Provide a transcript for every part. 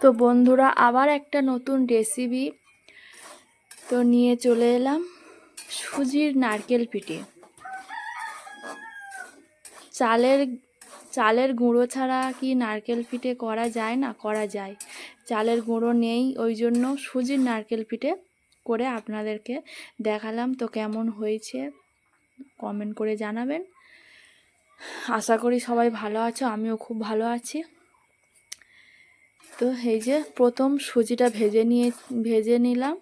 তো বন্ধুরা, আবার একটা নতুন রেসিপি তো নিয়ে চলে এলাম। সুজির নারকেল পিঠে। চালের চালের গুঁড়ো ছাড়া কি নারকেল পিঠে করা যায় না? করা যায়। চালের গুঁড়ো নেই, ওই জন্য সুজির নারকেল পিঠে করে আপনাদেরকে দেখালাম। তো কেমন হয়েছে কমেন্ট করে জানাবেন। আশা করি সবাই ভালো আছো, আমিও খুব ভালো আছি। তো এই যে প্রথম সুজিটা ভেজে নিয়ে, ভেজে নিলাম।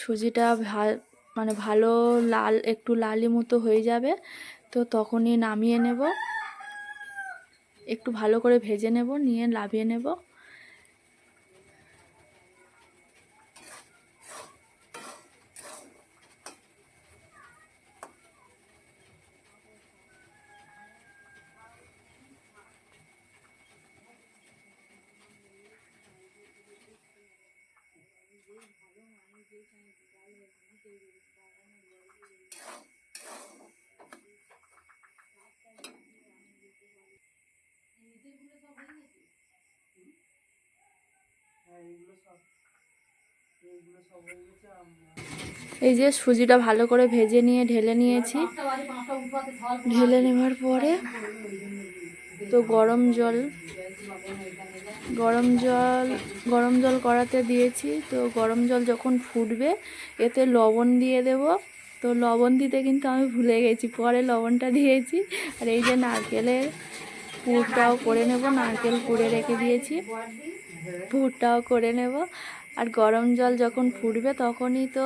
সুজিটা মানে ভালো লাল, একটু লালি মতো হয়ে যাবে, তো তখনই নামিয়ে নেব। একটু ভালো করে ভেজে নেব, নিয়ে লাভিয়ে নেব। এই যে সুজিটা ভালো করে ভেজে নিয়ে ঢেলে নিয়েছি। ঢেলে নেওয়ার পরে তো গরম জল গরম জল গরম জল করাতে দিয়েছি। তো গরম জল যখন ফুটবে, এতে লবণ দিয়ে দেব। তো লবণ দিতে কিন্তু আমি ভুলে গেছি, পরে লবণটা দিয়েছি। আর এই যে নারকেলের পুরটাও করে নেব, নারকেল পুড়ে রেখে দিয়েছি। পুরটাও করে নেব। আর গরম জল যখন ফুটবে, তখনই তো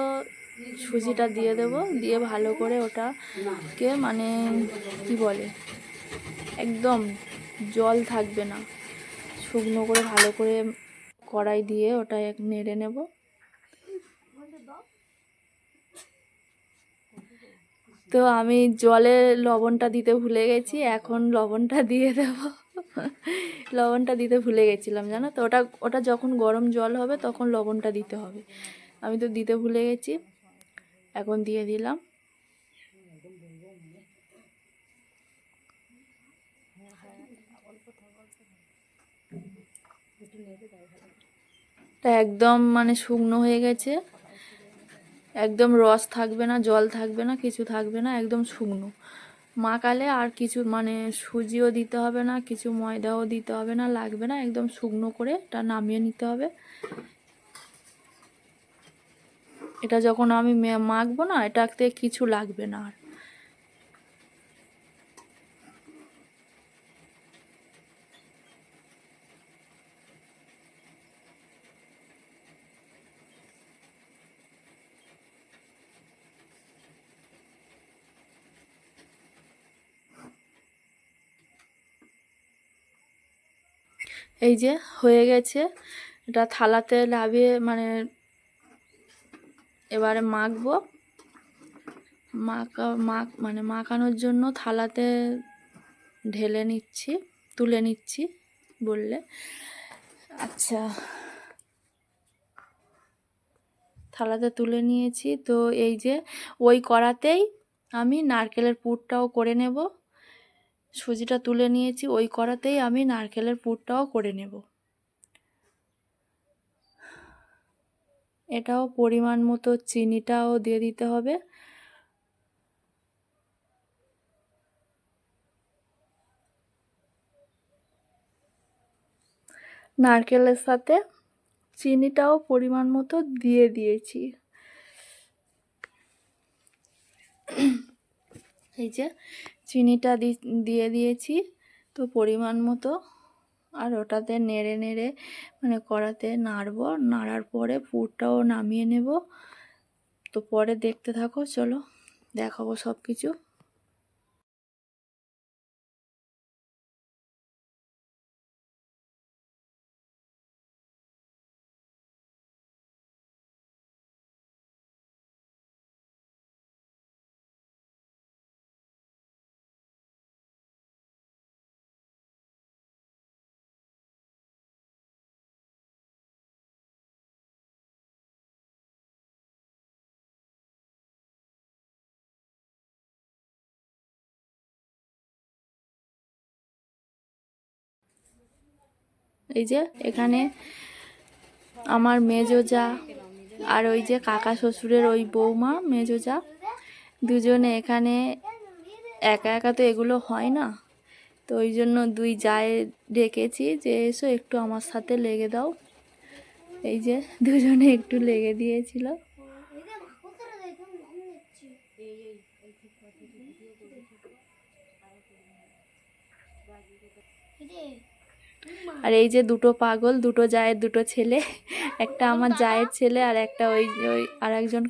সুজিটা দিয়ে দেব, দিয়ে ভালো করে ওটাকে মানে কি বলে, একদম জল থাকবে না। শুকনো করে ভালো করে কড়াই দিয়ে ওটা এক নেড়ে নেব। তো আমি জলে লবণটা দিতে ভুলে গেছি, এখন লবণটা দিয়ে দেব। লবণটা দিতে ভুলে গেছিলাম, জানো তো? ওটা ওটা যখন গরম জল হবে তখন লবণটা দিতে হবে। আমি তো দিতে ভুলে গেছি, এখন দিয়ে দিলাম। একদম মানে শুকনো হয়ে গেছে। একদম রস থাকবে না, জল থাকবে না, কিছু থাকবে না, একদম শুকনো। মাকালে আর কিছু মানে সুজিও দিতে হবে না, কিছু ময়দাও দিতে হবে না, লাগবে না, একদম শুকনো করে এটা নামিয়ে নিতে হবে। এটা যখন আমি মাখবো না, এটাতে কিছু লাগবে না আর। এই যে হয়ে গেছে। এটা থালাতে লাভিয়ে মানে এবারে মাখবো। মাখা, মাখ মানে মাখানোর জন্য থালাতে ঢেলে নিচ্ছি, তুলে নিচ্ছি বললে। আচ্ছা। থালাতে তুলে নিয়েছি। তো এই যে ওই কড়াতেই আমি নারকেলের পুরটাও করে নেব। সুজিটা তুলে নিয়েছি, ওই কড়াতেই আমি নারকেলের পুরটাও করে নেব। এটাও পরিমাণ মতো চিনিটাও দিয়ে দিতে হবে। নারকেলের সাথে চিনিটাও পরিমাণ মতো দিয়ে দিয়েছি। এই যে চিনিটা দিয়ে দিয়েছি তো পরিমাণ মতো। আর ওটাতে নেড়ে নেড়ে মানে কড়াতে নাড়ব। নাড়ার পরে পুরটাও নামিয়ে নেব। তো পরে দেখতে থাকো, চলো দেখাবো সব কিছু এই যে এখানে আমার মেজো যা আর ওই যে কাকা শ্বশুরের ওই বৌমা, মেজো যা, দুজনে এখানে একা একা তো এগুলো হয় না। তো ওই জন্য দুই যায় ডেকেছি যে এসো একটু আমার সাথে লেগে দাও। এই যে দুজনে একটু লেগে দিয়েছিল। আর এই যে দুটো পাগল, দুটো জায়ের দুটো ছেলে, একটা আমার জায়ের ছেলে আর একটা ওই ওই আর একজন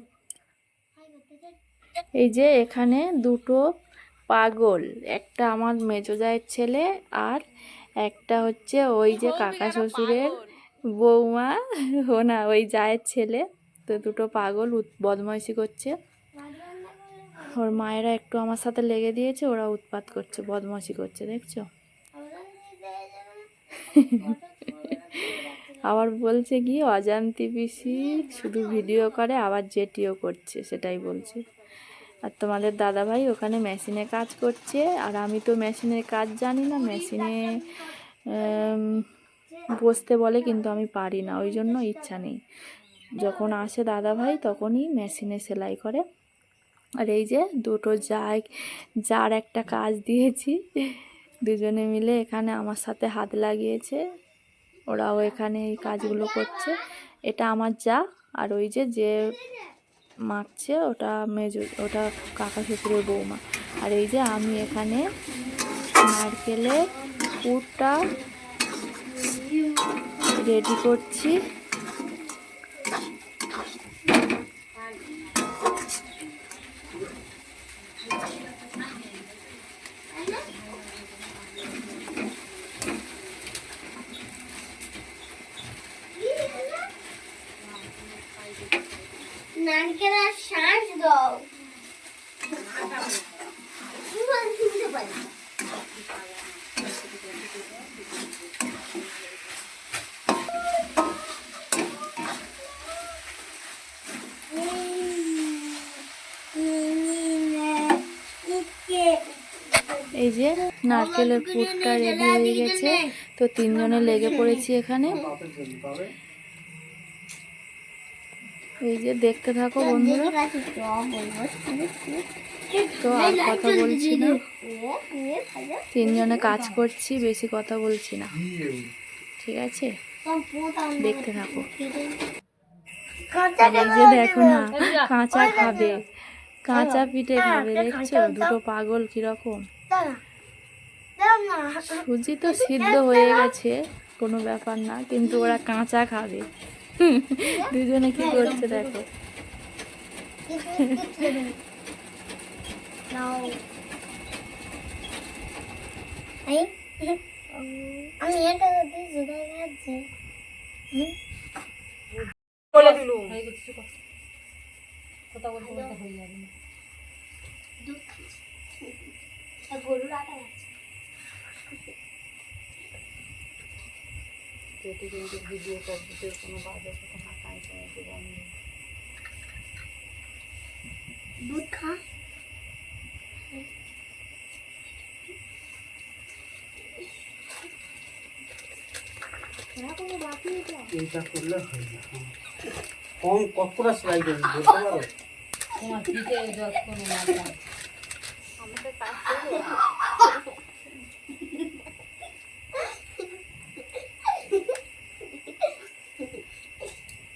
এই যে এখানে দুটো পাগল, একটা আমার মেজো জায়ের ছেলে আর একটা হচ্ছে ওই যে কাকা শ্বশুরের বৌমা ও না ওই জায়ের ছেলে। তো দুটো পাগল বদমাইশি করছে। ওর মায়েরা একটু আমার সাথে লেগে দিয়েছে, ওরা উৎপাত করছে, বদমাইশি করছে, দেখছ? আবার বলছে কি, অজান্তি পিসি শুধু ভিডিও করে, আবার জেটিও করছে, সেটাই বলছে। আর তোমাদের দাদা ভাই ওখানে মেশিনে কাজ করছে, আর আমি তো মেশিনের কাজ জানি না, মেশিনে বসতে বলে, কিন্তু আমি পারি না, ওই জন্য ইচ্ছা নেই। যখন আসে দাদা ভাই তখনই মেশিনে সেলাই করে। আর এই যে, দুটো যাই, যার একটা কাজ দিয়েছি দুজনে মিলে এখানে আমার সাথে হাত লাগিয়েছে। ওরাও এখানে এই কাজগুলো করছে। এটা আমার যা, আর ওই যে যে মাখছে ওটা মেজো, ওটা কাকা শ্বশুরের বৌমা। আর এই যে, আমি এখানে নারকেলের পুরটা রেডি করছি নারকেলের শ্বাস দাও শুনতে পারি এই যে নারকেলের পুরটা রেডি হয়ে গেছে। তো তিনজনে লেগে পড়েছি এখানে। এই যে দেখতে থাকো বন্ধুরা। তো আর কথা বলছি না। তিনজনে কাজ করছি, বেশি কথা বলছি না। ঠিক আছে? দেখতে থাকো। যে দেখো না, কাঁচা খাবে। কাঁচা পিঠে খাবে, দেখছ? দুটো পাগল কীরকম? সুজি তো সিদ্ধ হয়ে গেছে কোনো ব্যাপার না কিন্তু ওরা কাঁচা খাবে। দুজনে কি করছে দেখো। আমি এটা দিয়েছি দেখাচ্ছি গরুর আটা আছে দুধ খা। এইটা করলে হয় না। কম কতটা সেলাই করবি বলতে পারো?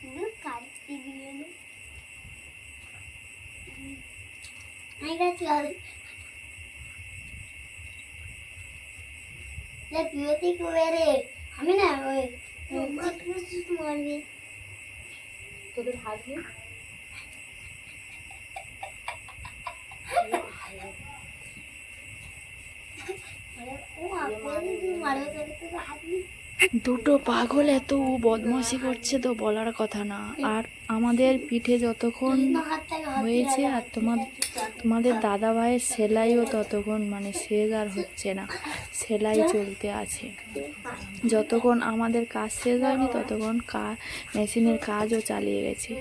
দুধ কাটতে দিয়ে নে। আর লে পিওতি করে রে আমি না ওই মারবি তোদের হাত নি দুটো পাগল এত বদমাশি করছে তো বলার কথা না। আর আমাদের পিঠে যতক্ষণ হয়েছে আর তোমার তোমাদের দাদা ভাইয়ের সেলাইও ততক্ষণ মানে শেষ আর হচ্ছে না। সেলাই চলতে আছে। যতক্ষণ আমাদের কাজ শেষ হয়নি ততক্ষণ কা মেশিনের কাজও চালিয়ে গেছে।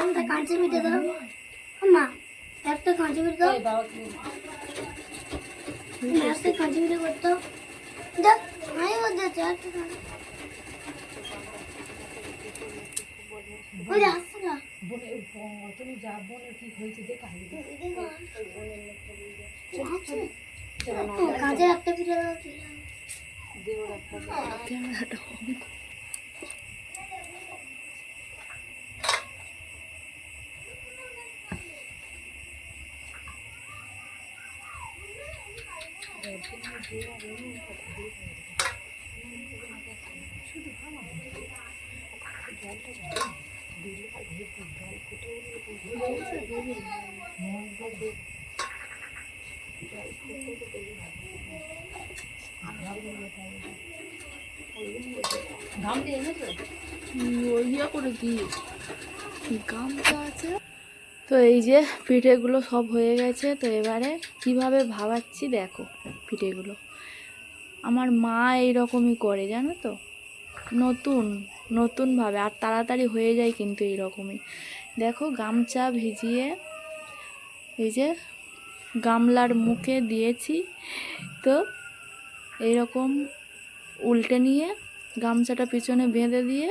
একটা কাঁচি মিটে দাও। মা একটা কাঁচি মিটে দাও। একটা। কাঁচি মিটে করতো দেখ আমি বলতে চাচ্ছি ওই যে আসছে না কাজে একটা দাও ক্যামেরাটা ওই আছে তো এই যে পিঠেগুলো সব হয়ে গেছে, তো এবারে কীভাবে ভাবাচ্ছি দেখো পিঠেগুলো। আমার মা এইরকমই করে, জানো তো? নতুন। নতুনভাবে আর তাড়াতাড়ি হয়ে যায় কিন্তু এইরকমই। দেখো গামছা ভিজিয়ে এই যে গামলার মুখে দিয়েছি, তো এইরকম উল্টে নিয়ে গামছাটা পিছনে বেঁধে দিয়ে,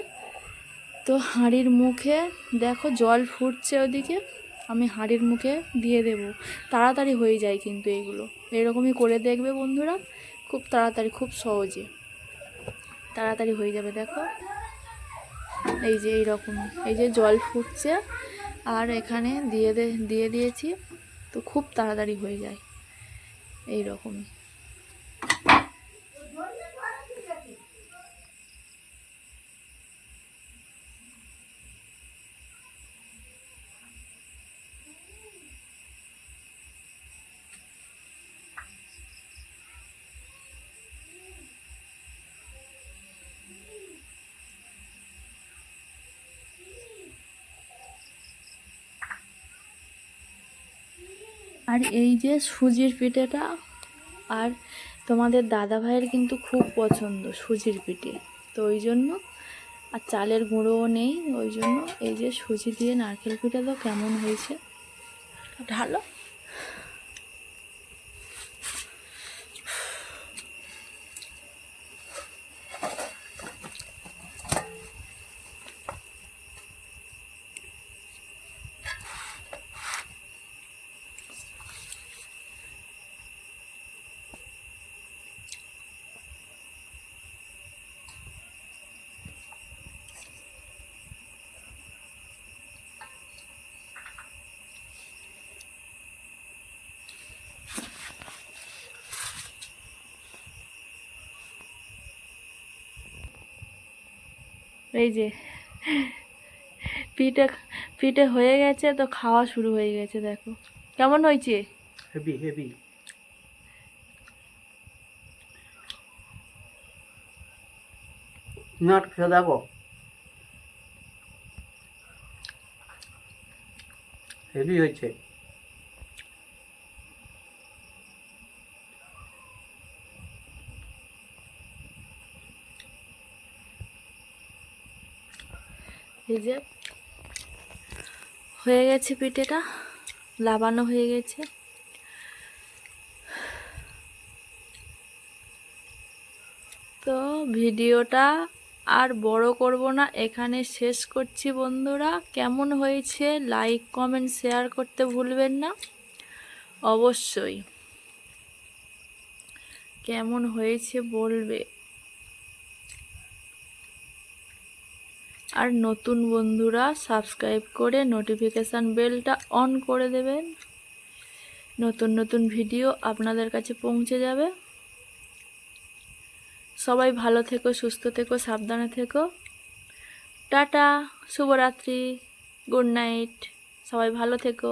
তো হাঁড়ির মুখে দেখো জল ফুটছে ওদিকে, আমি হাঁড়ির মুখে দিয়ে দেব। তাড়াতাড়ি হয়ে যায় কিন্তু এগুলো এরকমই করে দেখবে বন্ধুরা, খুব তাড়াতাড়ি, খুব সহজে। তাড়াতাড়ি হয়ে যাবে, দেখো। এই যে এইরকম, এই যে জল ফুটছে আর এখানে দিয়ে দিয়ে দিয়েছি, তো খুব তাড়াতাড়ি হয়ে যায় এই রকমই আর এই যে সুজির পিঠেটা, আর তোমাদের দাদা ভাইয়ের কিন্তু খুব পছন্দ সুজির পিঠে। তো ওই জন্য, আর চালের গুঁড়োও নেই, ওই জন্য এই যে সুজি দিয়ে নারকেল পিঠে তো কেমন হয়েছে। ঢালো এই যে, পিঠে পিঠে হয়ে গেছে তো খাওয়া শুরু হয়ে গেছে, দেখো। কেমন হয়েছে? হেভি হেভি নাট খেয়ে হেভি হয়েছে। এই যে হয়ে গেছে পিঠেটা, লাবানো হয়ে গেছে। তো ভিডিওটা আর বড় করব না, এখানে শেষ করছি বন্ধুরা। কেমন হয়েছে লাইক, কমেন্ট, শেয়ার করতে ভুলবেন না। অবশ্যই। কেমন হয়েছে বলবে। আর নতুন বন্ধুরা সাবস্ক্রাইব করে নোটিফিকেশান বেলটা অন করে দেবেন। নতুন নতুন ভিডিও আপনাদের কাছে পৌঁছে যাবে। সবাই ভালো থেকো, সুস্থ থেকো, সাবধানে থেকো। টাটা, শুভরাত্রি গুড নাইট সবাই ভালো থেকো।